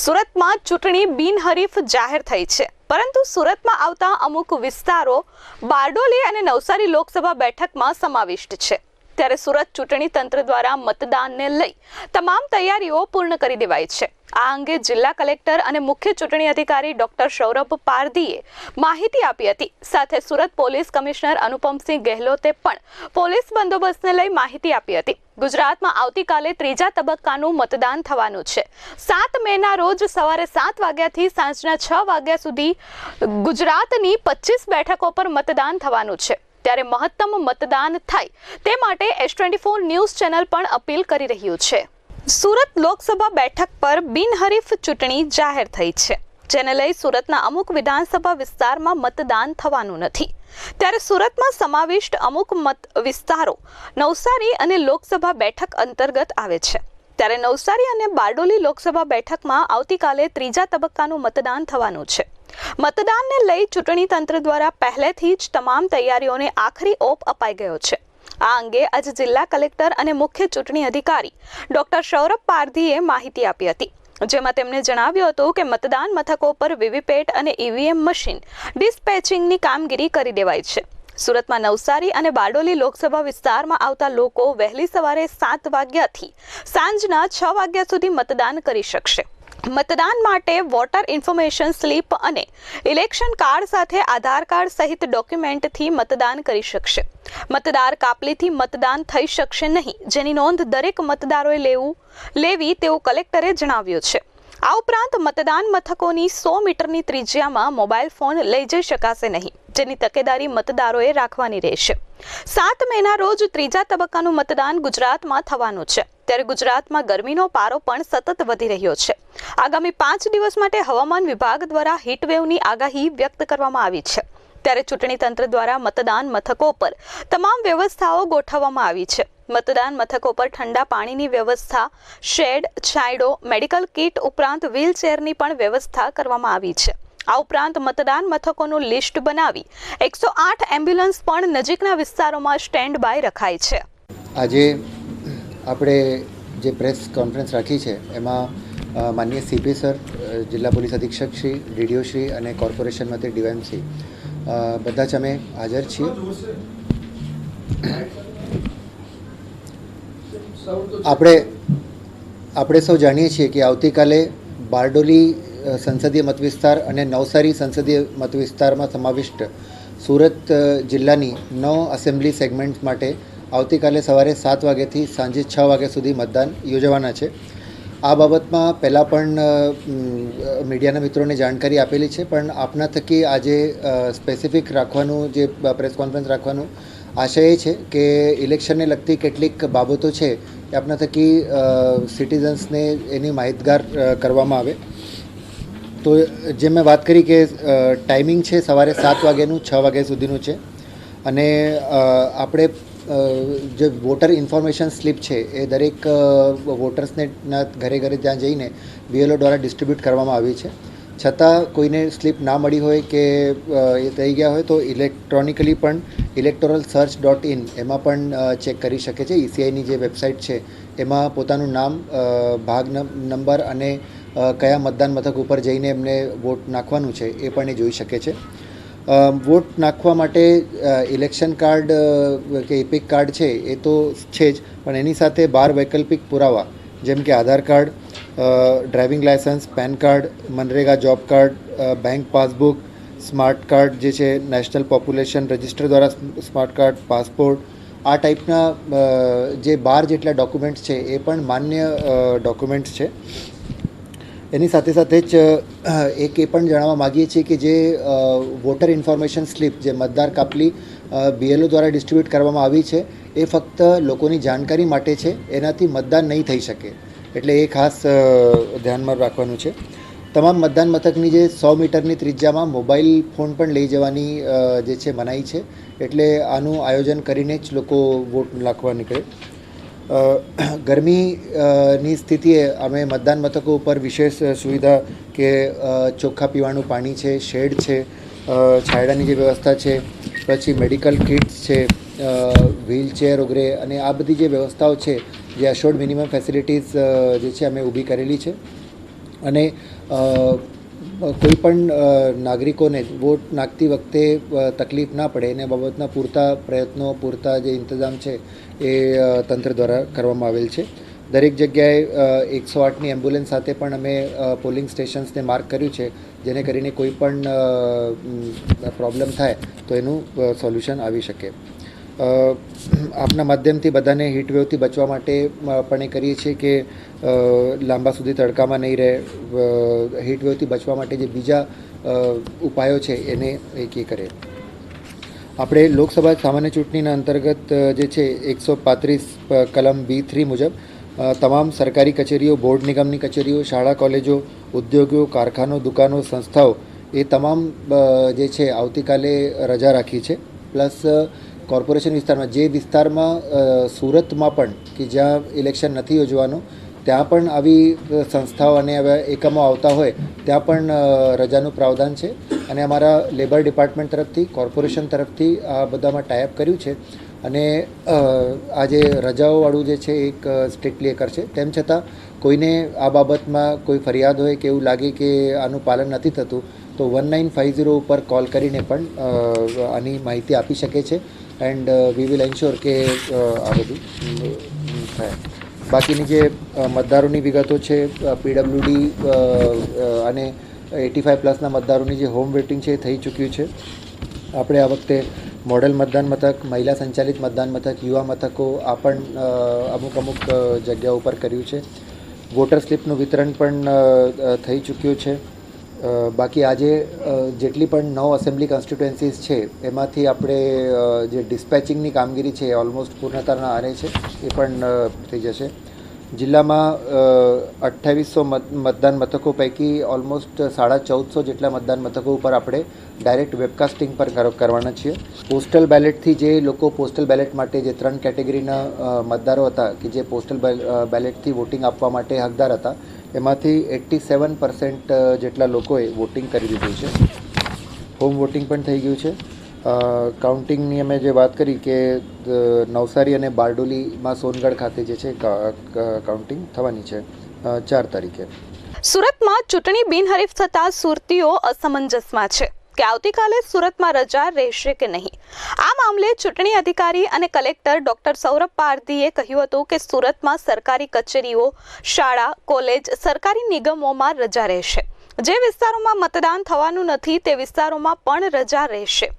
સુરતમાં ચૂંટણી બિનહરીફ જાહેર થઈ છે. પરંતુ સુરતમાં આવતા અમુક વિસ્તારો બારડોલી અને નવસારી લોકસભા બેઠકમાં સમાવિષ્ટ છે. ત્યારે સુરત ચૂંટણી તંત્ર દ્વારા મતદાનને લઈ તમામ તૈયારીઓ પૂર્ણ કરી દેવાઈ છે. આ અંગે જિલ્લા કલેક્ટર અને મુખ્ય ચૂંટણી અધિકારી ડોક્ટર સૌરભ પારધીએ માહિતી આપી હતી. સાથે સુરત પોલીસ કમિશનર અનુપમસિંહ ગેહલોતે પણ પોલીસ બંદોબસ્તને લઈ માહિતી આપી હતી. ગુજરાતમાં આવતીકાલે ત્રીજા તબક્કાનું મતદાન થવાનું છે. સાત મેના રોજ સવારે સાત વાગ્યાથી સાંજના છ વાગ્યા સુધી ગુજરાતની પચીસ બેઠકો પર મતદાન થવાનું છે. ત્યારે મહત્તમ મતદાન થાય. તે માટે S twenty four news channel પણ અપીલ કરી રહ્યું છે. સુરત લોકસભા બેઠક પર બિનહરીફ ચૂંટણી જાહેર થઈ છે. જેને લઈ સુરતના અમુક વિધાનસભા વિસ્તારમાં મતદાન થવાનું નથી. ત્યારે સુરતમાં સમાવિષ્ટ અમુક મત વિસ્તારો નવસારી અને લોકસભા બેઠક અંતર્ગત આવે છે. ત્યારે નવસારી અને બારડોલી લોકસભા બેઠકમાં આવતીકાલે ત્રીજા તબક્કાનું મતદાન થવાનું છે. મતદાનને લઈ ચૂંટણી તંત્ર દ્વારા પહેલેથી જ તમામ તૈયારીઓને આખરી ઓપ અપાઈ ગયો છે. આ અંગે આજે જિલ્લા કલેક્ટર અને મુખ્ય ચૂંટણી અધિકારી ડોક્ટર સૌરભ પારધીએ માહિતી આપી હતી. જેમાં તેમણે જણાવ્યું હતું કે મતદાન મથકો પર વીવીપેટ અને ઈવીએમ મશીન ડિસ્પેચિંગની કામગીરી કરી દેવાઈ છે. સુરતમાં નવસારી અને બારડોલી લોકસભા વિસ્તારમાં આવતા લોકો વહેલી સવારે સાત વાગ્યાથી સાંજના છ વાગ્યા સુધી મતદાન કરી શકશે. મતદાન માટે વોટર ઇન્ફોર્મેશન સ્લીપ અને ઇલેક્શન કાર્ડ સાથે આધાર કાર્ડ સહિત ડોક્યુમેન્ટથી મતદાન કરી શકશે. મતદાર કાપલીથી મતદાન થઈ શકશે નહીં. જેની નોંધ દરેક મતદારોએ લેવું, લેવી તેવું કલેક્ટરે જણાવ્યું છે. આ ઉપરાંત મતદાન મથકોની સો મીટરની ત્રિજ્યામાં મોબાઈલ ફોન લઈ જઈ શકાશે નહીં. જેની તકેદારી મતદારોએ રાખવાની રહેશે. સાત મેના રોજ ત્રીજા તબક્કાનું મતદાન ગુજરાતમાં થવાનું છે. ત્યારે ગુજરાતમાં ગરમીનો પારો પણ સતત વધી રહ્યો છે. આગામી પાંચ દિવસ માટે હવામાન વિભાગ દ્વારા હીટવેવની આગાહી વ્યક્ત કરવામાં આવી છે. ત્યારે ચૂંટણી તંત્ર દ્વારા મતદાન મથકો પર તમામ વ્યવસ્થાઓ ગોઠવવામાં આવી છે. મતદાન મથકો પર ઠંડા પાણીની વ્યવસ્થા, શેડ, છાંયડો, મેડિકલ કીટ ઉપરાંત વ્હીલચેરની પણ વ્યવસ્થા કરવામાં આવી છે. આ ઉપરાંત મતદાન મથકોનું લિસ્ટ બનાવી એકસો આઠ એમ્બ્યુલન્સ પણ નજીકના વિસ્તારોમાં સ્ટેન્ડ બાય રખાય છે. આજે આપણે જે પ્રેસ કોન્ફરન્સ રાખી છે, એમાં માનનીય સીપી સર જિલ્લા પોલીસ અધિક્ષક શ્રી, ડીડીઓ શ્રી અને કોર્પોરેશનમાંથી શ્રી. બધા જ અમે હાજર છીએ. આપણે આપણે સૌ જાણીએ છીએ કે આવતીકાલે બારડોલી સંસદીય મતવિસ્તાર અને નવસારી સંસદીય મતવિસ્તારમાં સમાવિષ્ટ સુરત જિલ્લાની નવ એસેમ્બલી સેગમેન્ટ માટે આવતીકાલે સવારે સાત વાગ્યાથી સાંજે છ વાગ્યા સુધી મતદાન યોજવાના છે. આ બાબતમાં પહેલાં પણ મીડિયાના મિત્રોને જાણકારી આપેલી છે, પણ આપના થકી આજે સ્પેસિફિક રાખવાનું જે પ્રેસ કોન્ફરન્સ રાખવાનું આશય એ છે કે ઇલેક્શનને લગતી કેટલીક બાબતો છે એ આપના થકી સિટીઝન્સને એની માહિતગાર કરવામાં આવે. તો જે મેં વાત કરી કે ટાઈમિંગ છે, સવારે સાત વાગ્યાનું, છ વાગ્યા સુધીનું છે. અને આપણે જે વોટર ઇન્ફોર્મેશન સ્લીપ છે, એ દરેક વોટર્સને ઘરે ઘરે ત્યાં જઈને બીએલઓ દ્વારા ડિસ્ટ્રીબ્યુટ કરવામાં આવી છે. છતાં કોઈને સ્લીપ ના મળી હોય કે એ થઈ ગયા હોય તો ઇલેક્ટ્રોનિકલી પણ ઇલેક્ટોરલ સર્ચ ડોટ ઇન એમાં પણ ચેક કરી શકે છે. ઈસીઆઈની જે વેબસાઇટ છે, એમાં પોતાનું નામ ભાગ નંબર અને કયા મતદાન મથક ઉપર જઈને એમને વોટ નાખવાનું છે, એ પણ એ જોઈ શકે છે. વોટ નાખવા માટે ઇલેક્શન કાર્ડ કે ઇપિક કાર્ડ છે, એ તો છે જ, પણ એની સાથે બાર વૈકલ્પિક પુરાવા, જેમ કે Aadhaar card driving licence PAN card MNREGA job card bank passbook smart card જે છે નેશનલ પોપ્યુલેશન રજિસ્ટર દ્વારા સ્માર્ટ કાર્ડ પાસપોર્ટ આ ટાઈપના જે બાર જેટલા ડોક્યુમેન્ટ્સ છે, એ પણ માન્ય ડોક્યુમેન્ટ્સ છે. એની સાથે સાથે જ એક એ પણ જણાવવા માગીએ છીએ કે જે વોટર ઇન્ફોર્મેશન સ્લીપ જે મતદાર કાપલી બીએલઓ દ્વારા ડિસ્ટ્રીબ્યુટ કરવામાં આવી છે, એ ફક્ત લોકોની જાણકારી માટે છે, એનાથી મતદાન નહીં થઈ શકે. એટલે એ ખાસ ધ્યાનમાં રાખવાનું છે. તમામ મતદાન મથકની જે સો મીટરની ત્રિજ્યામાં મોબાઈલ ફોન પણ લઈ જવાની જે છે મનાઈ છે. એટલે આનું આયોજન કરીને જ લોકો વોટ નાખવા નીકળે. ગરમીની સ્થિતિએ અમે મતદાન મથકો ઉપર વિશેષ સુવિધા કે ચોખ્ખા પીવાનું પાણી છે, શેડ છે છાયડાની જે વ્યવસ્થા છે, પછી મેડિકલ કિટ્સ છે વ્હીલચેર વગેરે અને આ બધી જે વ્યવસ્થાઓ છે, જે અશોર્ડ મિનિમમ ફેસિલિટીઝ જે છે અમે ઊભી કરેલી છે. અને કોઈપણ કોઈ પણ નાગરિકોને વોટ નાખતી વખતે તકલીફ ના પડે, એને બાબતના પૂરતા પ્રયત્નો, પૂરતા જે ઇંતજામ છે એ તંત્ર દ્વારા કરવામાં આવેલ છે. દરેક જગ્યાએ એકસો આઠની એમ્બ્યુલન્સ સાથે પણ અમે પોલિંગ સ્ટેશન્સને માર્ક કર્યું છે. જેને કરીને કોઈ પણ પ્રોબ્લેમ થાય તો એનું સોલ્યુશન આવી શકે. આપના માધ્યમથી બધાને હીટવેવથી બચવા માટે પણ એ કરીએ છીએ કે લાંબા સુધી તડકામાં નહીં રહે. હીટવેવથી બચવા માટે જે બીજા ઉપાયો છે એને એ કરે. આપણે લોકસભા સામાન્ય ચૂંટણીના અંતર્ગત જે છે, એકસો પાંત્રીસ કલમ બી થ્રી મુજબ તમામ સરકારી કચેરીઓ, બોર્ડ નિગમની કચેરીઓ, શાળા, કોલેજો, ઉદ્યોગો, કારખાનો, દુકાનો, સંસ્થાઓ, એ તમામ જે છે, આવતીકાલે રજા રાખી છે. પ્લસ કોર્પોરેશન વિસ્તારમાં, જે વિસ્તારમાં સુરતમાં પણ, કે જ્યાં ઇલેક્શન નથી યોજવાનું ત્યાં પણ આવી સંસ્થાઓ અને એકમો આવતા હોય, ત્યાં પણ રજાનું પ્રાવધાન છે. અને અમારા લેબર ડિપાર્ટમેન્ટ તરફથી, કોર્પોરેશન તરફથી આ બધામાં ટાઈપ કર્યું છે. અને આજે રજાઓવાળું જે છે, એક સ્ટ્રિક્ટલી એ છે. તેમ છતાં, કોઈને આ બાબતમાં કોઈ ફરિયાદ હોય કે એવું લાગે કે આનું પાલન નથી થતું, તો વન નાઇન ફાઇવ ઝીરો ઉપર કોલ કરીને પણ આની માહિતી આપી શકે છે. એન્ડ વી વિલ એન્શ્યોર કે આ બધું થાય. બાકીની જે મતદારોની વિગતો છે પીડબ્લ્યુડી અને એટી ફાઇવ પ્લસના મતદારોની જે હોમ વેટિંગ છે એ થઈ ચૂક્યું છે. આપણે આ વખતે મોડેલ મતદાન મથક, મહિલા સંચાલિત મતદાન મથક, યુવા મથકો, આ પણ અમુક અમુક જગ્યા ઉપર કર્યું છે. વોટર સ્લિપનું વિતરણ પણ થઈ ચૂક્યું છે. બાકી આજે જેટલી પણ નવ એસેમ્બલી કોન્સ્ટિટ્યુએન્સીસ છે, એમાંથી આપણે જે ડિસ્પેચિંગની કામગીરી છે, એ ઓલમોસ્ટ પૂર્ણતાના આરે છે, એ પણ થઈ જશે. જિલ્લામાં અઠ્ઠાવીસો મતદાન મથકો પૈકી ઓલમોસ્ટ સાડા ચૌદસો જેટલા મતદાન મથકો ઉપર આપણે ડાયરેક્ટ વેબકાસ્ટિંગ પર કરવાના છીએ. પોસ્ટલ બેલેટથી જે લોકો પોસ્ટલ બેલેટ માટે જે ત્રણ કેટેગરીના મતદારો હતા, કે જે પોસ્ટલ બેલેટથી વોટિંગ આપવા માટે હકદાર હતા એમાંથી એટ્ટી સેવન પર્સન્ટ જેટલા લોકોએ વોટિંગ કરી દીધું છે. હોમ વોટિંગ પણ થઈ ગયું છે. કાઉન્ટિંગની અમે જે વાત કરી કે નવસારી અને બારડોલીમાં સોનગઢ ખાતે જે છે કાઉન્ટિંગ થવાની છે ચાર તારીખે. સુરતમાં ચૂંટણી બિનહરીફ થતા સુરતીઓ અસમંજસમાં છે. કે આવતીકાલે સુરતમાં રજા રહેશે કે નહીં? આ મામલે ચૂંટણી અધિકારી અને કલેક્ટર ડોક્ટર સૌરભ પારધીએ કહ્યું હતું કે સુરતમાં સરકારી કચેરીઓ, શાળા, કોલેજ, સરકારી નિગમોમાં રજા રહેશે. જે વિસ્તારોમાં મતદાન થવાનું નથી, તે વિસ્તારોમાં પણ રજા રહેશે.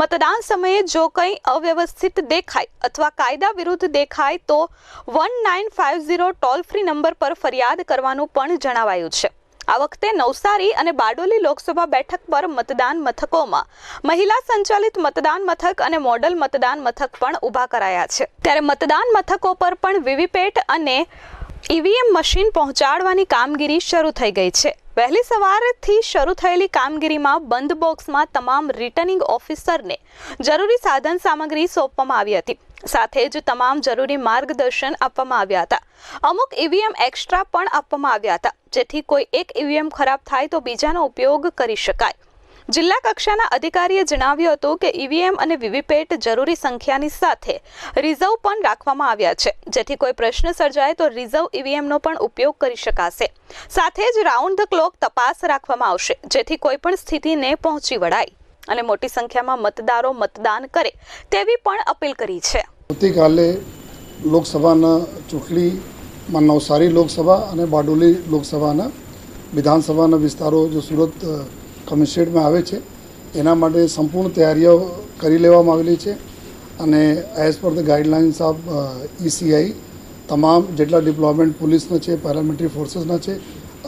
મતદાન સમયે જો કંઈ અવ્યવસ્થિત દેખાય અથવા કાયદા વિરુદ્ધ દેખાય તો one nine five zero toll free number પર ફરિયાદ કરવાનું પણ જણાવાયું છે. આ વખતે નવસારી અને બારડોલી લોકસભા બેઠક પર મતદાન મથકોમાં મહિલા સંચાલિત મતદાન મથક અને મોડલ મતદાન મથક પણ ઊભા કરાયા છે. ત્યારે મતદાન મથકો પર પણ વીવીપેટ અને ઈવીએમ મશીન પહોંચાડવાની કામગીરી શરૂ થઈ ગઈ છે. વહેલી સવારથી શરૂ થયેલી કામગીરીમાં બંધ બોક્સમાં તમામ રિટર્નિંગ ઓફિસરને જરૂરી સાધન સામગ્રી સોંપવામાં આવી હતી. સાથે જ તમામ જરૂરી માર્ગદર્શન આપવામાં આવ્યા હતા. અમુક ઈવીએમ એક્સ્ટ્રા પણ આપવામાં આવ્યા હતા. જેથી કોઈ એક ઈવીએમ ખરાબ થાય તો બીજાનો ઉપયોગ કરી શકાય. જિલ્લા કક્ષાના અધિકારીએ જણાવ્યું હતું કે ઈવીએમ અને વીવીપેટ જરૂરી સંખ્યાની સાથે રિઝર્વ પણ રાખવામાં આવ્યા છે. જેથી કોઈ પ્રશ્ન સર્જાય તો રિઝર્વ ઈવીએમનો પણ ઉપયોગ કરી શકાશે. સાથે જ રાઉન્ડ ધ ક્લોક તપાસ રાખવામાં આવશે, જેથી કોઈ પણ સ્થિતિને પહોંચી વળાય અને મોટી સંખ્યામાં મતદારો મતદાન કરે તેવી પણ અપીલ કરી છે. આવતીકાલે લોકસભાના ચૂંટણીમાં નવસારી લોકસભા અને બારડોલી લોકસભાના વિધાનસભાના વિસ્તારો, જો સુરત કમિશનરેટમાં આવે છે. એના માટે સંપૂર્ણ તૈયારીઓ કરી લેવામાં આવેલી છે અને as per the guidelines of ECI તમામ જેટલા ડિપ્લોયમેન્ટ પોલીસના છે પેરામિલિટરી ફોર્સીસના છે,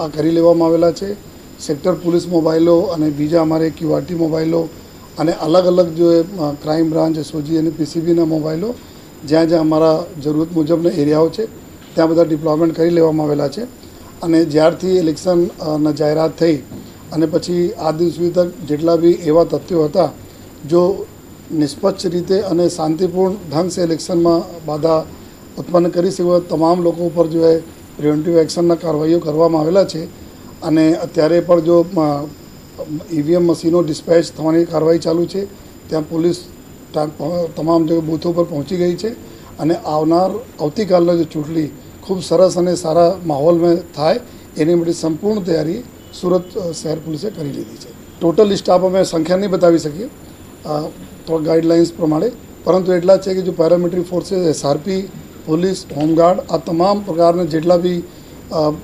આ કરી લેવામાં આવેલા છે. સેક્ટર પોલીસ મોબાઈલો અને બીજા અમારે ક્યુઆરટી મોબાઈલો અને અલગ અલગ જો ક્રાઇમ બ્રાન્ચ એસઓજી અને પીસીબીના મોબાઈલો જ્યાં જ્યાં અમારા જરૂરત મુજબના એરિયાઓ છે, ત્યાં બધા ડિપ્લોયમેન્ટ કરી લેવામાં આવેલા છે. અને જ્યારથી ઇલેક્શનના જાહેરાત થઈ અને પછી આ દિન સુધી તક જેટલા બી એવા તથ્યો હતા, જો નિષ્પક્ષ રીતે અને શાંતિપૂર્ણ ઢંગ સે ઇલેક્શનમાં બાધા ઉત્પન્ન કરી શકે તમામ લોકો ઉપર જો એ પ્રિવેન્ટિવ એક્શનના કાર્યવાહીઓ કરવામાં આવેલા છે. અને અત્યારે પણ જો ઈવીએમ મશીનો ડિસ્પેચ થવાની કાર્યવાહી ચાલુ છે, ત્યાં પોલીસ તમામ જે બૂથો પર પહોંચી ગઈ છે. અને આવનાર, આવતીકાલના જે ચૂંટણી ખૂબ સરસ અને સારા માહોલમાં થાય, એની માટે સંપૂર્ણ તૈયારી સુરત શહેર પોલીસે કરી લીધી છે. ટોટલ સ્ટાફ અમે સંખ્યા નહીં બતાવી શકીએ. તો ગાઈડલાઇન્સ પ્રમાણે. પરંતુ એટલા છે કે જો paramilitary forces SRP police home guard આ તમામ પ્રકારના જેટલા બી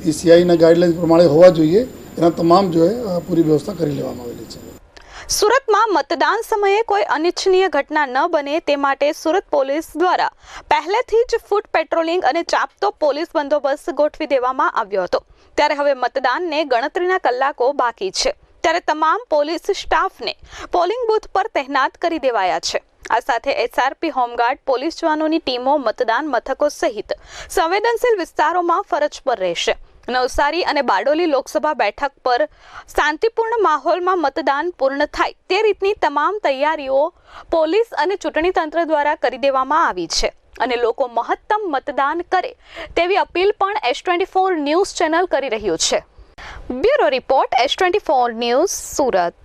ઈસીઆઈના ગાઈડલાઇન્સ પ્રમાણે હોવા જોઈએ, એના તમામ જો પૂરી વ્યવસ્થા કરી લેવામાં આવે. સુરતમાં મતદાન સમયે કોઈ અનિચ્છનીય ઘટના ન બને તે માટે સુરત પોલીસ દ્વારા પહેલેથી જ ફૂટ પેટ્રોલિંગ અને ચાપતો પોલીસ બંદોબસ્ત ગોઠવી દેવામાં આવ્યો હતો. ત્યારે હવે મતદાનને ગણતરીના કલાકો બાકી છે. ત્યારે તમામ પોલીસ સ્ટાફને પોલિંગ બૂથ પર તહેનાત કરી દેવાયા છે. આ સાથે એસઆરપી, હોમગાર્ડ, પોલીસ જવાનોની ટીમો મતદાન મથકો સહિત સંવેદનશીલ વિસ્તારોમાં ફરજ પર રહેશે. નવસારી અને બારડોલી લોકસભા બેઠક પર શાંતિપૂર્ણ માહોલમાં મતદાન પૂર્ણ થાય તે રીતની તમામ તૈયારીઓ પોલીસ અને ચૂંટણી તંત્ર દ્વારા કરી દેવામાં આવી છે. અને લોકો મહત્તમ મતદાન કરે તેવી અપીલ પણ S twenty four news channel કરી રહ્યું છે. Bureau report S twenty four news Surat.